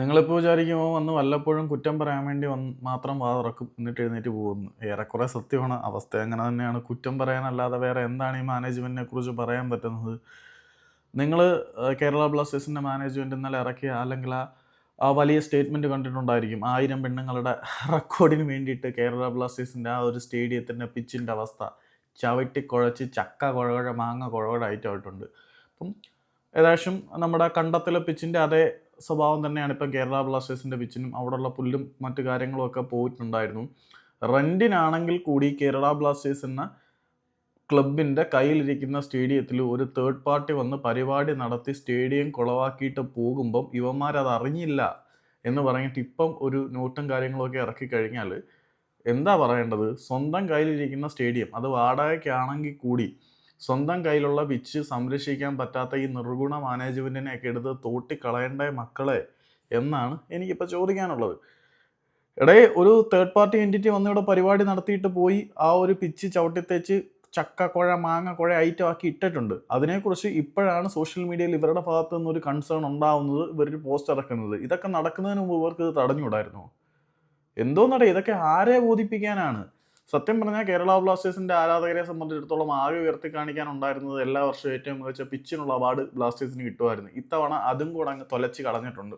നിങ്ങളിപ്പോൾ വിചാരിക്കുമോ വന്ന് വല്ലപ്പോഴും കുറ്റം പറയാൻ വേണ്ടി വന്ന് മാത്രം വാ തുറക്കും എന്നിട്ട് എഴുന്നേറ്റ് പോകുന്നു. ഏറെക്കുറെ സത്യമാണ് അവസ്ഥ അങ്ങനെ തന്നെയാണ്. കുറ്റം പറയാനല്ലാതെ വേറെ എന്താണ് ഈ മാനേജ്മെന്റിനെ കുറിച്ച് പറയാൻ പറ്റുന്നത്? നിങ്ങൾ കേരള ബ്ലാസ്റ്റേഴ്സിന്റെ മാനേജ്മെന്റ് ഇന്നലെ ഇറക്കിയ അല്ലെങ്കിൽ ആ ആ വലിയ സ്റ്റേറ്റ്മെന്റ് കണ്ടിട്ടുണ്ടായിരിക്കും. ആയിരം പെണ്ണുങ്ങളുടെ റെക്കോർഡിന് വേണ്ടിയിട്ട് കേരള ബ്ലാസ്റ്റേഴ്സിന്റെ ആ ഒരു സ്റ്റേഡിയത്തിന്റെ പിച്ചിന്റെ അവസ്ഥ. ചവിട്ടി കുഴച്ച് ചക്ക കുഴകുഴ മാങ്ങ കുഴകുഴ ആയിട്ടായിട്ടുണ്ട് അപ്പം ഏകദേശം നമ്മുടെ കണ്ടത്തിലെ പിച്ചിന്റെ അതേ സ്വഭാവം തന്നെയാണ് ഇപ്പം കേരള ബ്ലാസ്റ്റേഴ്സിന്റെ പിച്ചിനും അവിടെയുള്ള പുല്ലും മറ്റു കാര്യങ്ങളും ഒക്കെ പോയിട്ടുണ്ടായിരുന്നു. റെന്റിനാണെങ്കിൽ കൂടി കേരള ബ്ലാസ്റ്റേഴ്സ് എന്ന ക്ലബിന്റെ കയ്യിലിരിക്കുന്ന സ്റ്റേഡിയത്തിൽ ഒരു തേർഡ് പാർട്ടി വന്ന് പരിപാടി നടത്തി സ്റ്റേഡിയം കുളവാക്കിയിട്ട് പോകുമ്പം ഇവന്മാരത് അറിഞ്ഞില്ല എന്ന് പറഞ്ഞിട്ട് ഇപ്പം ഒരു നോട്ടും കാര്യങ്ങളൊക്കെ ഇറക്കി കഴിഞ്ഞാൽ എന്താ പറയേണ്ടത്? സ്വന്തം കയ്യിലിരിക്കുന്ന സ്റ്റേഡിയം അത് വാടകയ്ക്കാണെങ്കിൽ കൂടി സ്വന്തം കയ്യിലുള്ള പിച്ച് സംരക്ഷിക്കാൻ പറ്റാത്ത ഈ നിർഗുണ മാനേജ്മെന്റിനെയൊക്കെ എടുത്ത് തോട്ടിക്കളയേണ്ട മക്കളെ എന്നാണ് എനിക്കിപ്പോൾ ചോദിക്കാനുള്ളത്. എടേ ഒരു തേർഡ് പാർട്ടി എന്റിറ്റി വന്ന് ഇവിടെ പരിപാടി നടത്തിയിട്ട് പോയി ആ ഒരു പിച്ച് ചവിട്ടിത്തേച്ച് ചക്ക കുഴ മാങ്ങ കുഴ ഐറ്റം ആക്കി ഇട്ടിട്ടുണ്ട്. അതിനെക്കുറിച്ച് ഇപ്പോഴാണ് സോഷ്യൽ മീഡിയയിൽ ഇവരുടെ ഭാഗത്തു നിന്നൊരു കൺസേൺ ഉണ്ടാവുന്നത് ഇവരൊരു പോസ്റ്റ് ഇറക്കുന്നത്. ഇതൊക്കെ നടക്കുന്നതിന് മുമ്പ് ഇവർക്ക് ഇത് തടഞ്ഞുകൂടായിരുന്നു? എന്തോന്നടേ ഇതൊക്കെ ആരെ ബോധിപ്പിക്കാനാണ്? സത്യം പറഞ്ഞാൽ കേരള ബ്ലാസ്റ്റേഴ്സിന്റെ ആരാധകരെ സംബന്ധിച്ചിടത്തോളം ആകെ ഉയർത്തി കാണിക്കാനുണ്ടായിരുന്നത് എല്ലാ വർഷവും ഏറ്റവും മികച്ച പിച്ചിനുള്ള അവാർഡ് ബ്ലാസ്റ്റേഴ്സിന് കിട്ടുമായിരുന്നു. ഇത്തവണ അതും കൂടെ അങ്ങ് തൊലച്ച് കളഞ്ഞിട്ടുണ്ട്.